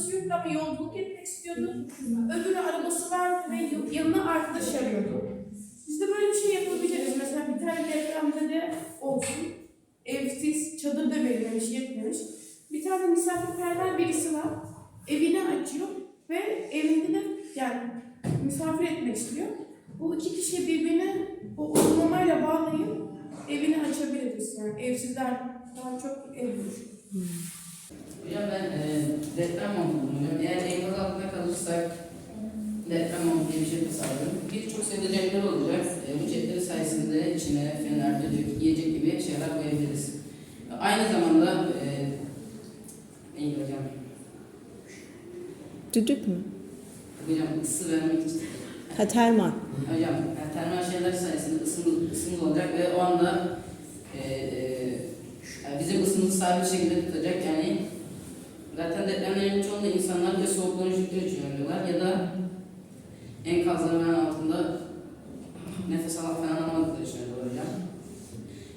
sıfır ama yolculuk etmek istiyordu. Öbürü arabası vardı ve yanına arkadaş arıyordu. Biz de böyle bir şey yapabiliriz. Mesela bir tane depremde de olsun. Evsiz, çadır da verilmemiş, yetmemiş. Bir tane misafirperver birisi var. Evini açıyor ve evinde de yani misafir etmek istiyor. Bu iki kişi birbirini o uygulamayla bağlayıp evini açabiliriz. Yani evsizler daha çok ev bulur. Hocam ben e, deprem montu Eğer enkaz altında kalırsak deprem montu diye bir şey tasarlıyorum. Birçok sayıda cepler olacak. E, bu cepleri sayesinde içine fener, düdük, yiyecek gibi şeyler koyabiliriz. Aynı zamanda e, neydi hocam? Düdük mü? Hocam ısı vermek için. Ha termal. Hocam yani termal şeyler sayesinde ısımlı, ısımlı olacak ve o anda e, e, yani bizim ısımızı sabit şekilde tutacak yani zaten depremlerin çoğunda insanlar ya soğukluğun üşüttüğü için ya da enkazların altında nefes alıp falan alamadıkları için ölüyorlar.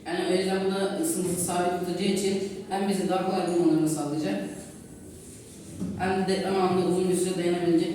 Yani o yüzden bu da ısımızı sabit tutacağı için hem bizi daha kolay bulmalarını sağlayacak hem de deprem anında uzun bir süre dayanabilecek